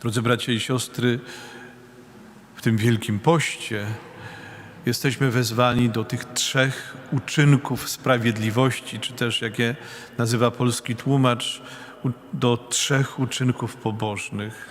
Drodzy bracia i siostry, w tym wielkim poście jesteśmy wezwani do tych trzech uczynków sprawiedliwości, czy też, jak je nazywa polski tłumacz, do trzech uczynków pobożnych: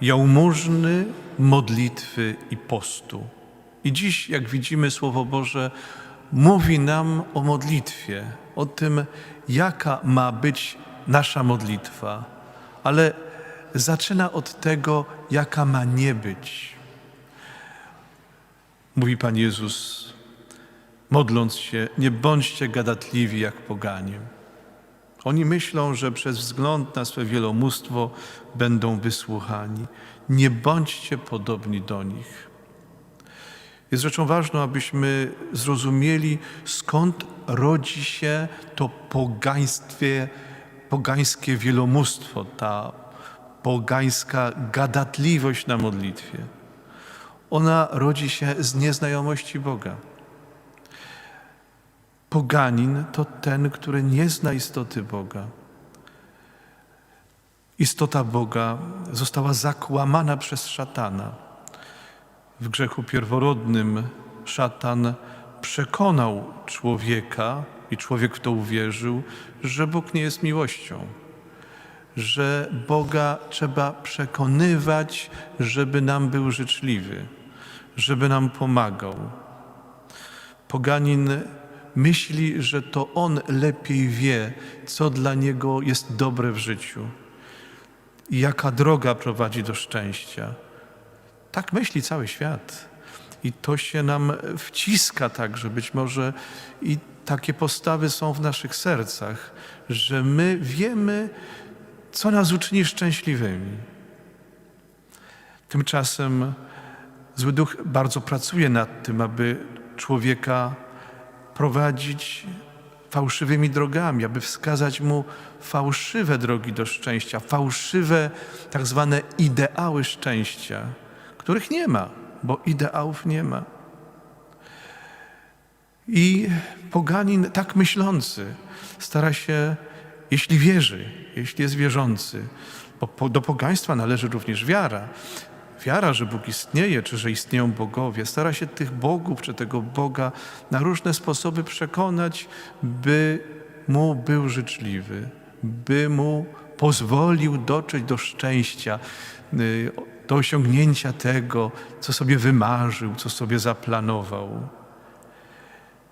jałmużny, modlitwy i postu. I dziś, jak widzimy, Słowo Boże mówi nam o modlitwie, o tym, jaka ma być nasza modlitwa, ale zaczyna od tego, jaka ma nie być. Mówi Pan Jezus, modląc się, nie bądźcie gadatliwi jak poganie. Oni myślą, że przez wzgląd na swe wielomóstwo będą wysłuchani. Nie bądźcie podobni do nich. Jest rzeczą ważną, abyśmy zrozumieli, skąd rodzi się to pogaństwie, pogańskie wielomóstwo, ta pogańska gadatliwość na modlitwie. Ona rodzi się z nieznajomości Boga. Poganin to ten, który nie zna istoty Boga. Istota Boga została zakłamana przez szatana. W grzechu pierworodnym szatan przekonał człowieka, i człowiek w to uwierzył, że Bóg nie jest miłością, że Boga trzeba przekonywać, żeby nam był życzliwy, żeby nam pomagał. Poganin myśli, że to on lepiej wie, co dla niego jest dobre w życiu i jaka droga prowadzi do szczęścia. Tak myśli cały świat. I to się nam wciska tak, że być może i takie postawy są w naszych sercach, że my wiemy, co nas uczyni szczęśliwymi. Tymczasem zły duch bardzo pracuje nad tym, aby człowieka prowadzić fałszywymi drogami, aby wskazać mu fałszywe drogi do szczęścia, fałszywe tak zwane ideały szczęścia, których nie ma, bo ideałów nie ma. I poganin tak myślący stara się, jeśli wierzy, jeśli jest wierzący, bo do pogaństwa należy również wiara, wiara, że Bóg istnieje, czy że istnieją bogowie, stara się tych bogów, czy tego Boga na różne sposoby przekonać, by mu był życzliwy, by mu pozwolił dotrzeć do szczęścia, y, do osiągnięcia tego, co sobie wymarzył, co sobie zaplanował.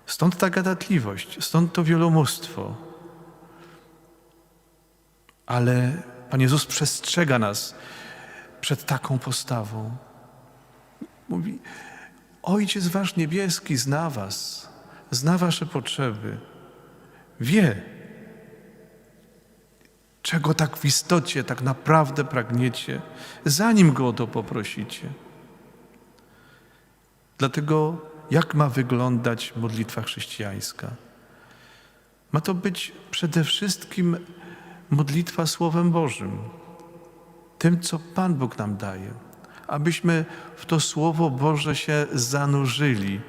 Stąd ta gadatliwość, stąd to wielomóstwo. Ale Pan Jezus przestrzega nas przed taką postawą. Mówi: Ojciec Wasz niebieski zna Was, zna Wasze potrzeby, wie, czego tak w istocie, tak naprawdę pragniecie, zanim Go o to poprosicie. Dlatego, jak ma wyglądać modlitwa chrześcijańska? Ma to być przede wszystkim modlitwa Słowem Bożym, tym, co Pan Bóg nam daje, abyśmy w to Słowo Boże się zanurzyli,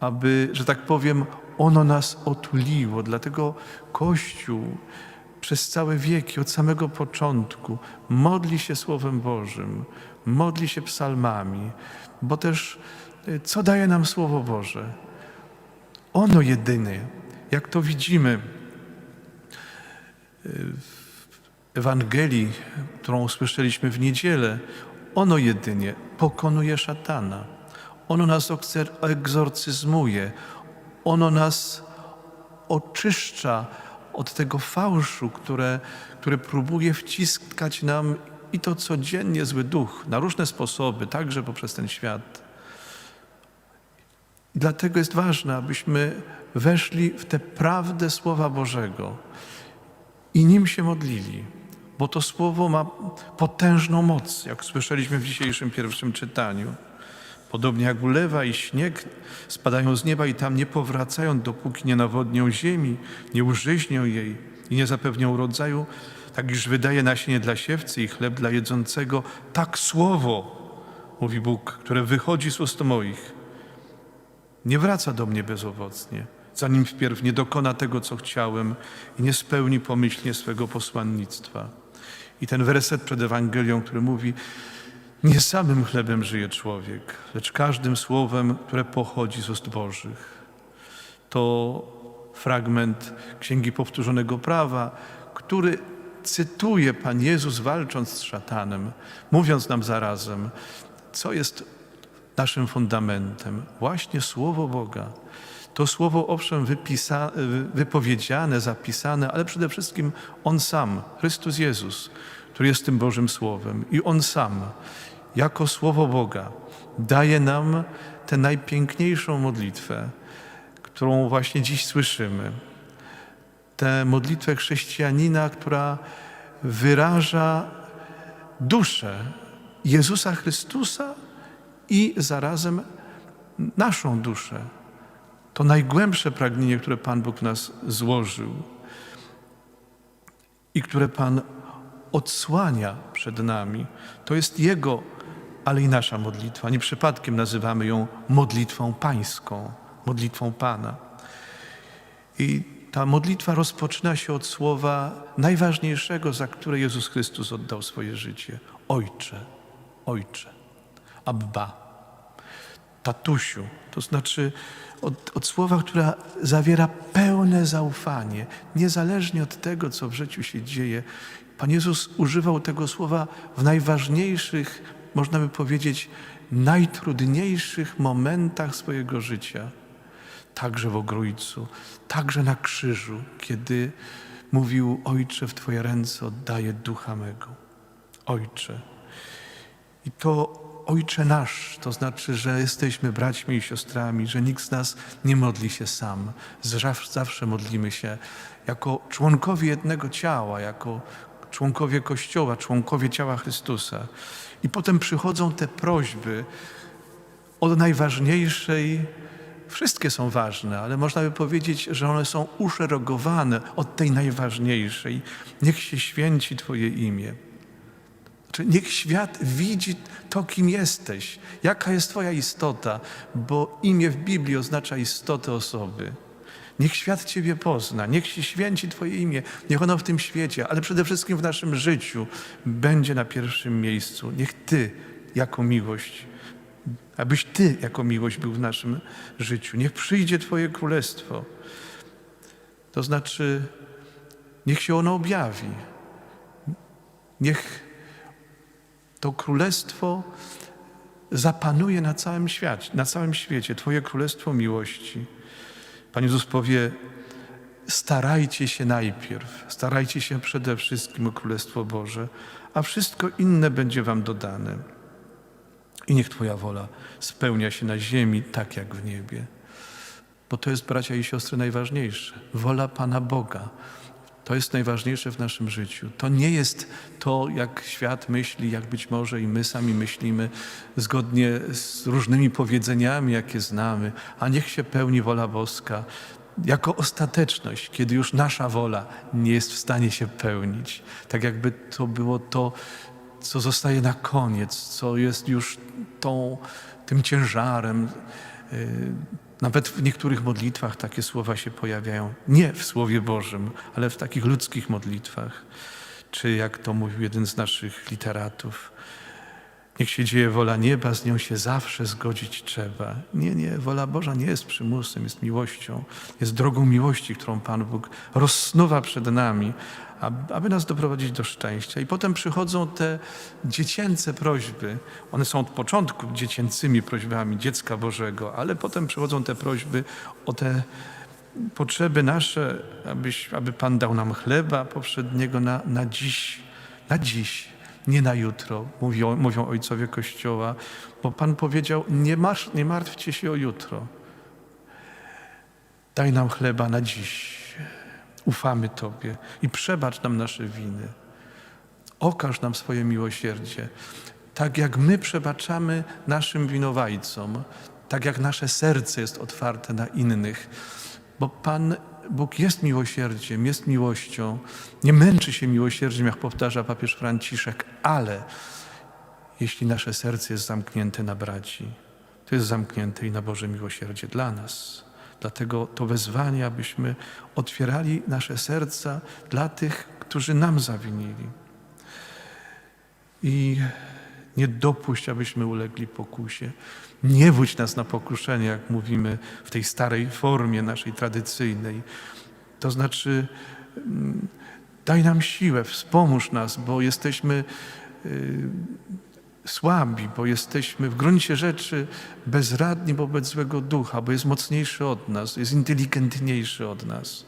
aby, że tak powiem, ono nas otuliło. Dlatego Kościół przez całe wieki, od samego początku, modli się Słowem Bożym, modli się psalmami, bo też y, co daje nam Słowo Boże? Ono jedyne, jak to widzimy Ewangelii, którą usłyszeliśmy w niedzielę, ono jedynie pokonuje szatana. Ono nas egzorcyzmuje, ono nas oczyszcza od tego fałszu, które, które próbuje wciskać nam i to codziennie zły duch na różne sposoby, także poprzez ten świat. Dlatego jest ważne, abyśmy weszli w tę prawdę Słowa Bożego i nim się modlili, bo to Słowo ma potężną moc, jak słyszeliśmy w dzisiejszym pierwszym czytaniu. Podobnie jak ulewa i śnieg spadają z nieba i tam nie powracają, dopóki nie nawodnią ziemi, nie użyźnią jej i nie zapewnią rodzaju, tak iż wydaje nasienie dla siewcy i chleb dla jedzącego, tak słowo, mówi Bóg, które wychodzi z ust moich, nie wraca do mnie bezowocnie, zanim wpierw nie dokona tego, co chciałem i nie spełni pomyślnie swego posłannictwa. I ten werset przed Ewangelią, który mówi, nie samym chlebem żyje człowiek, lecz każdym słowem, które pochodzi z ust Bożych. To fragment Księgi Powtórzonego Prawa, który cytuje Pan Jezus walcząc z szatanem, mówiąc nam zarazem, co jest naszym fundamentem. Właśnie Słowo Boga. To Słowo owszem wypisa, wypowiedziane, zapisane, ale przede wszystkim On sam, Chrystus Jezus, który jest tym Bożym Słowem. I On sam, jako Słowo Boga, daje nam tę najpiękniejszą modlitwę, którą właśnie dziś słyszymy. Tę modlitwę chrześcijanina, która wyraża duszę Jezusa Chrystusa i zarazem naszą duszę. To najgłębsze pragnienie, które Pan Bóg w nas złożył i które Pan odsłania przed nami. To jest Jego, ale i nasza modlitwa. Nie przypadkiem nazywamy ją modlitwą pańską, modlitwą Pana. I ta modlitwa rozpoczyna się od słowa najważniejszego, za które Jezus Chrystus oddał swoje życie. Ojcze, Ojcze, Abba, tatusiu. To znaczy od, od słowa, która zawiera pełne zaufanie, niezależnie od tego, co w życiu się dzieje. Pan Jezus używał tego słowa w najważniejszych, można by powiedzieć, najtrudniejszych momentach swojego życia. Także w ogrójcu, także na krzyżu, kiedy mówił: Ojcze, w Twoje ręce oddaję ducha mego. Ojcze. I to Ojcze nasz, to znaczy, że jesteśmy braćmi i siostrami, że nikt z nas nie modli się sam. Zawsze modlimy się jako członkowie jednego ciała, jako członkowie Kościoła, członkowie ciała Chrystusa. I potem przychodzą te prośby od najważniejszej, wszystkie są ważne, ale można by powiedzieć, że one są uszeregowane od tej najważniejszej. Niech się święci Twoje imię. Czy niech świat widzi to, kim jesteś, jaka jest Twoja istota, bo imię w Biblii oznacza istotę osoby. Niech świat Ciebie pozna, niech się święci Twoje imię, niech ono w tym świecie, ale przede wszystkim w naszym życiu będzie na pierwszym miejscu. Niech Ty jako miłość, abyś Ty jako miłość był w naszym życiu. Niech przyjdzie Twoje królestwo. To znaczy, niech się ono objawi. Niech to królestwo zapanuje na całym świecie, na całym świecie, Twoje królestwo miłości. Pan Jezus powie, starajcie się najpierw, starajcie się przede wszystkim o Królestwo Boże, a wszystko inne będzie wam dodane. I niech Twoja wola spełnia się na ziemi tak jak w niebie. Bo to jest, bracia i siostry, najważniejsze. Wola Pana Boga, to jest najważniejsze w naszym życiu. To nie jest to, jak świat myśli, jak być może i my sami myślimy, zgodnie z różnymi powiedzeniami, jakie znamy, a niech się pełni wola boska jako ostateczność, kiedy już nasza wola nie jest w stanie się pełnić. Tak jakby to było to, co zostaje na koniec, co jest już tą, tym ciężarem. Yy, nawet w niektórych modlitwach takie słowa się pojawiają. Nie w Słowie Bożym, ale w takich ludzkich modlitwach. Czy jak to mówił jeden z naszych literatów, niech się dzieje wola nieba, z nią się zawsze zgodzić trzeba. Nie, nie, wola Boża nie jest przymusem, jest miłością. Jest drogą miłości, którą Pan Bóg rozsnuwa przed nami, aby nas doprowadzić do szczęścia. I potem przychodzą te dziecięce prośby. One są od początku dziecięcymi prośbami dziecka Bożego, ale potem przychodzą te prośby o te potrzeby nasze, abyś, aby Pan dał nam chleba poprzedniego na, na dziś, na dziś, nie na jutro, mówią, mówią ojcowie Kościoła, bo Pan powiedział, nie, masz, nie martwcie się o jutro. Daj nam chleba na dziś. Ufamy Tobie i przebacz nam nasze winy. Okaż nam swoje miłosierdzie. Tak jak my przebaczamy naszym winowajcom, tak jak nasze serce jest otwarte na innych, bo Pan Bóg jest miłosierdziem, jest miłością, nie męczy się miłosierdziem, jak powtarza papież Franciszek, ale jeśli nasze serce jest zamknięte na braci, to jest zamknięte i na Boże miłosierdzie dla nas. Dlatego to wezwanie, abyśmy otwierali nasze serca dla tych, którzy nam zawinili. i nie dopuść, abyśmy ulegli pokusie. Nie wódź nas na pokuszenie, jak mówimy w tej starej formie naszej tradycyjnej. To znaczy, mm, daj nam siłę, wspomóż nas, bo jesteśmy y, słabi, bo jesteśmy w gruncie rzeczy bezradni wobec złego ducha, bo jest mocniejszy od nas, jest inteligentniejszy od nas.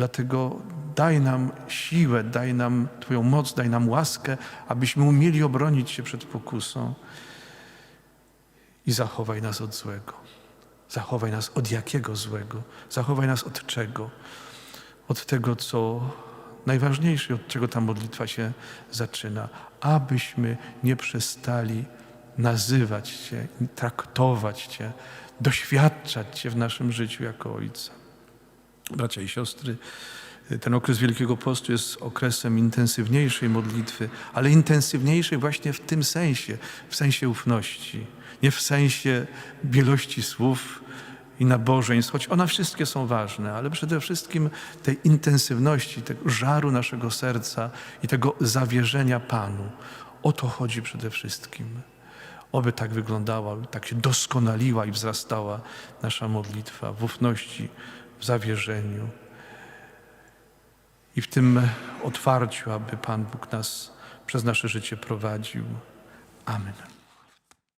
Dlatego daj nam siłę, daj nam Twoją moc, daj nam łaskę, abyśmy umieli obronić się przed pokusą i zachowaj nas od złego. Zachowaj nas od jakiego złego? Zachowaj nas od czego? Od tego, co najważniejsze, od czego ta modlitwa się zaczyna, abyśmy nie przestali nazywać Cię, traktować Cię, doświadczać Cię w naszym życiu jako Ojca. Bracia i siostry, ten okres Wielkiego Postu jest okresem intensywniejszej modlitwy, ale intensywniejszej właśnie w tym sensie, w sensie ufności, nie w sensie wielości słów i nabożeństw, choć one wszystkie są ważne, ale przede wszystkim tej intensywności, tego żaru naszego serca i tego zawierzenia Panu. O to chodzi przede wszystkim. Oby tak wyglądała, tak się doskonaliła i wzrastała nasza modlitwa w ufności, w zawierzeniu i w tym otwarciu, aby Pan Bóg nas przez nasze życie prowadził. Amen.